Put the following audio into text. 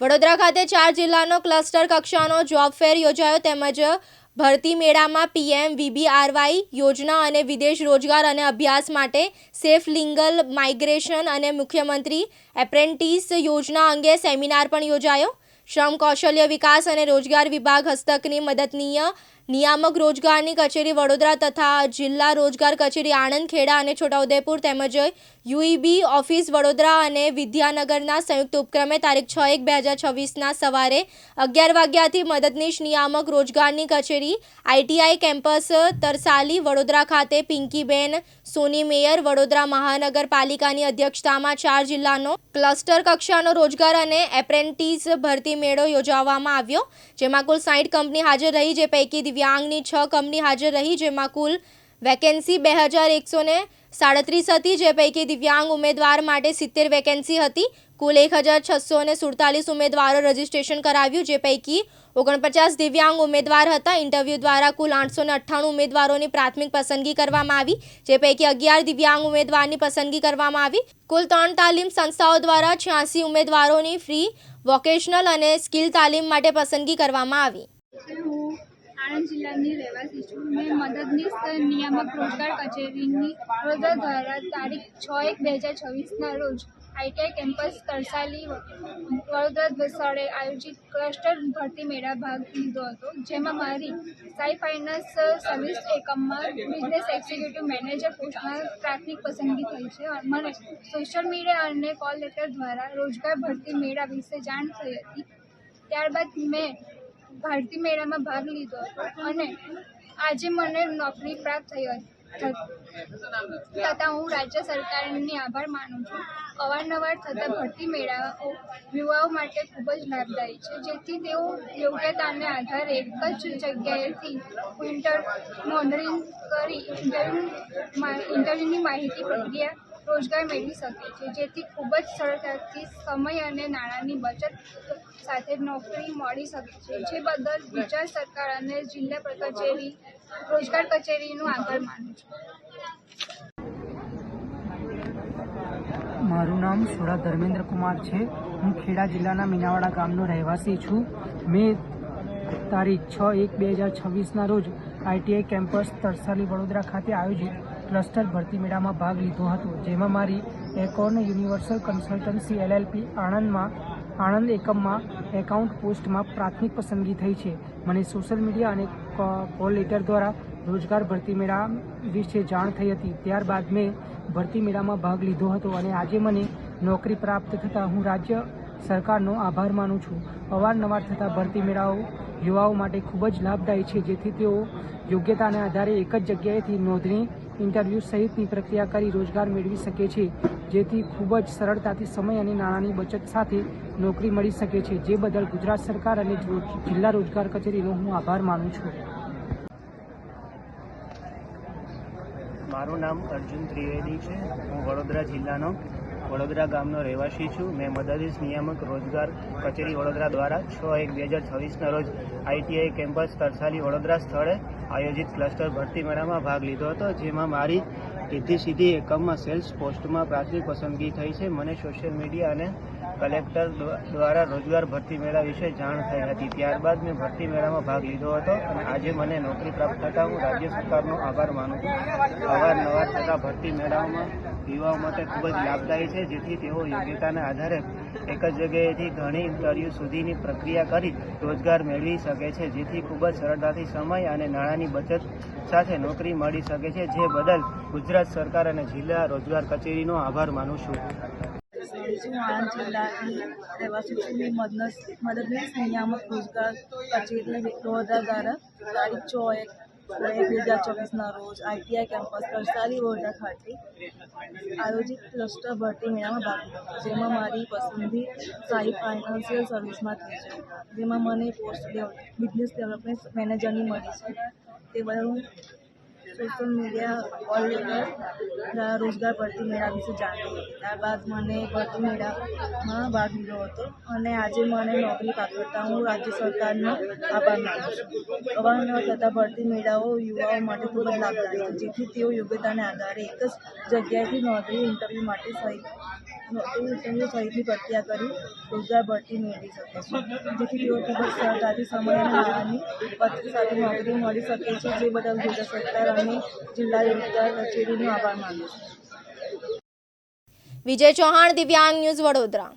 વડોદરા ખાતે ચાર જિલ્લાનો ક્લસ્ટર કક્ષાનો જોબ ફેર યોજાયો તેમજ ભરતી મેળામાં પીએમ વીબીઆરવાય યોજના અને વિદેશ રોજગાર અને અભ્યાસ માટે સેફ લિંગલ માઇગ્રેશન અને મુખ્યમંત્રી એપ્રેન્ટિસ યોજના અંગે સેમિનાર પણ યોજાયો. શ્રમ કૌશલ્ય વિકાસ અને રોજગાર વિભાગ હસ્તકની મદદનીય નિયામક રોજગારની કચેરી વડોદરા તથા જિલ્લા રોજગાર કચેરી આણંદ, ખેડા અને છોટાઉદેપુર તેમજ યુઈબી ઓફિસ વડોદરા અને વિદ્યાનગરના સંયુક્ત ઉપક્રમે તારીખ છ એક બે હજાર છવ્વીસના સવારે અગિયાર વાગ્યાથી મદદનીશ નિયામક રોજગારની કચેરી આઈટીઆઈ કેમ્પસ તરસાલી, વડોદરા ખાતે પિંકીબેન, સોની મેયર, વડોદરા મહાનગરપાલિકાની અધ્યક્ષતામાં ચાર જિલ્લાનો ક્લસ્ટર કક્ષાનો રોજગાર અને એપ્રેન્ટિસ ભરતી મેળો યોજવામાં આવ્યો, જેમાં કુલ સાઠ કંપની હાજર રહી, જે પૈકી દિવ્યાંગની છ કંપની હાજર રહી, જેમાં કુલ વેકેન્સી બે હજાર એકસો ને સાડત્રીસ હતી, જે પૈકી દિવ્યાંગ ઉમેદવાર માટે સિત્તેર વેકેન્સી હતી. કુલ એક હજાર છસો ને સુડતાલીસ ઉમેદવારો રજીસ્ટ્રેશન કરાવ્યું, જે પૈકી ઓગણપચાસ દિવ્યાંગ ઉમેદવાર હતા. ઇન્ટરવ્યૂ દ્વારા કુલ આઠસો ને અઠ્ઠાણું ઉમેદવારોની પ્રાથમિક પસંદગી કરવામાં આવી, જે પૈકી અગિયાર દિવ્યાંગ ઉમેદવારની પસંદગી કરવામાં આવી. કુલ ત્રણ તાલીમ સંસ્થાઓ દ્વારા છ્યાસી ઉમેદવારોની ફ્રી વોકેશનલ અને સ્કિલ તાલીમ માટે પસંદગી કરવામાં આવી. આણંદ જિલ્લાની રહેવાસી છું. મેં મદદનીશ નિયામક રોજગાર કચેરીની રોજગાર દ્વારા તારીખ છ એક બે હજાર છવ્વીસના રોજ આઈટીઆઈ કેમ્પસ તરસાલી વડોદરા સ્થળે આયોજિત ક્લસ્ટર ભરતી મેળા ભાગ લીધો હતો. જેમાં મારી સાઈ ફાઇનાન્સ સર્વિસ એકમમાં બિઝનેસ એક્ઝિક્યુટિવ મેનેજર પોસ્ટમાં પ્રાથમિક પસંદગી થઈ છે. મને સોશિયલ મીડિયા અને કોલ લેટર દ્વારા રોજગાર ભરતી મેળા વિશે જાણ થઈ હતી. ત્યારબાદ મેં ભારતી મેળામાં ભાગ લીધો અને આજે મને નોકરી પ્રાપ્ત થઈ તથા હું રાજ્ય સરકારની આભાર માનું છું. અવારનવાર થતા ભરતી મેળાઓ યુવાઓ માટે ખૂબ જ લાભદાયી છે, જેથી તેઓ યોગ્યતાને આધારે એક જ જગ્યાએથી ઇન્ટર નોંધણી કરી ઇન્ટરવ્યૂ ઇન્ટરવ્યૂની માહિતી, પ્રક્રિયા રોજગાર મેળવી શકે છે, જેથી ખૂબ જ સરળતાથી સમય અને નાણાંની બચત સાથે નોકરી મળી શકે છે. જે બદલ ગુજરાત સરકાર અને જિલ્લા કચેરી, રોજગાર કચેરીનું આભાર માનું છું. મારું નામ સોડા ધર્મેન્દ્ર કુમાર છે. હું ખેડા જિલ્લાના મીનાવાડા ગામનો રહેવાસી છું. મેં તારીખ છ એક બે હજાર છવ્વીસના રોજ આઈટીઆઈ કેમ્પસ તરસાલી વડોદરા ખાતે આયોજિત ક્લસ્ટર ભરતી મેળામાં ભાગ લીધો હતો. જેમાં મારી એકોર્ન યુનિવર્સલ કન્સલ્ટન્સી એલએલપી આણંદમાં, આણંદ એકમમાં, એકાઉન્ટ પોસ્ટમાં પ્રાથમિક પસંદગી થઈ છે. મને સોશિયલ મીડિયા અને કોલ લેટર દ્વારા રોજગાર ભરતી મેળા વિશે જાણ થઈ હતી. ત્યારબાદ મેં ભરતી મેળામાં ભાગ લીધો હતો અને આજે મને નોકરી પ્રાપ્ત થતાં હું રાજ્ય સરકારનો આભાર માનું છું. અવારનવાર થતા ભરતી મેળાઓ યુવાઓ માટે ખૂબ જ લાભદાયી છે, જેથી તેઓ યોગ્યતાના આધારે એક જ જગ્યાએથી નોંધણી ઇન્ટરવ્યૂ સહિતની પ્રક્રિયા કરી રોજગાર મેળવી શકે છે, જેથી ખૂબ જ સરળતાથી સમય અને નાણાંની બચત સાથે નોકરી મળી શકે છે. જે બદલ ગુજરાત સરકાર અને જિલ્લા રોજગાર કચેરીનો હું આભાર માનું છું. મારું નામ અર્જુન ત્રિવેદી છે. હું વડોદરા જિલ્લાનો વડોદરા ગામનો રહેવાસી છું. મેં મદદનીશ નિયામક રોજગાર કચેરી વડોદરા દ્વારા છ એક બે હજાર છવ્વીસના રોજ આઈટીઆઈ કેમ્પસ તરસાલી વડોદરા સ્થળે આયોજિત ક્લસ્ટર ભરતી મેળામાં ભાગ લીધો હતો, જેમાં મારી સીધી સીધી એકમમાં સેલ્સ પોસ્ટમાં પ્રાથમિક પસંદગી થઈ છે. મને સોશિયલ મીડિયા અને કલેક્ટર દ્વારા રોજગાર ભરતી મેળા વિશે જાણ થઈ હતી. ત્યારબાદ મેં ભરતી મેળામાં ભાગ લીધો હતો અને આજે મને નોકરી પ્રાપ્ત થતાં હું રાજ્ય સરકારનો આભાર માનું છું. અવારનવાર થતા ભરતી મેળાઓમાં યુવાઓ માટે ખૂબ જ લાભદાયી છે, જેથી તેઓ યોગ્યતાના આધારે એક જ જગ્યાએથી ઘણી ઇન્ટરવ્યૂ સુધીની પ્રક્રિયા કરી રોજગાર મેળવી શકે છે, જેથી ખૂબ જ સરળતાથી સમય અને નાણાંની બચત સાથે નોકરી મળી શકે છે. જે બદલ ગુજરાત સરકાર અને જિલ્લા રોજગાર કચેરીનો આભાર માનું છું. છું. આણંદ જિલ્લાની રહેવાસી છું. મેં મદનસ મદદનીશ નિયામક રોજગાર કચેરી વડોદરા દ્વારા તારીખ છ એક બે હજાર ચોવીસના રોજ આઈટીઆઈ કેમ્પસ તરસાલી વડોદરા ખાતે આયોજિત ક્લસ્ટર ભરતી મેળામાં ભાગ લીધો જેમાં મારી પસંદગી સારી ફાઇનાન્શિયલ સર્વિસમાં થઈ છે. જેમાં મને પોસ્ટ બિઝનેસ ડેવલપમેન્ટ મેનેજરની મળી છે. તે બદલ હું સોશિયલ મીડિયા ઓલ ઓવર રોજગાર ભરતી મેળા વિશે જાણી ત્યારબાદ મને ભરતી મેળામાં ભાગ લીધો હતો અને આજે મને નોકરી પ્રાપ્ત હું રાજ્ય સરકારનો આભાર માનું છું. અવારનવાર થતા ભરતી મેળાઓ યુવાઓ માટે ખૂબ જ લાભદાયક જેથી તેઓ યોગ્યતાને આધારે એક જ જગ્યાએથી નોકરી, ઇન્ટરવ્યૂ માટે સહી નોકરી સહિતની પ્રક્રિયા કરી, રોજગાર ભરતી મેળવી શકે છે. જેથી તેઓ ખૂબ જ સરળતાથી સમય અને નાણાંની પત્ર સાથે નોકરી મળી શકે છે, જે બદલ ગુજરાત સરકાર અને જિલ્લા રોજગાર કચેરીનો આભાર માનું છું. વિજય ચૌહાણ, દિવ્યાંગ ન્યૂઝ વડોદરા.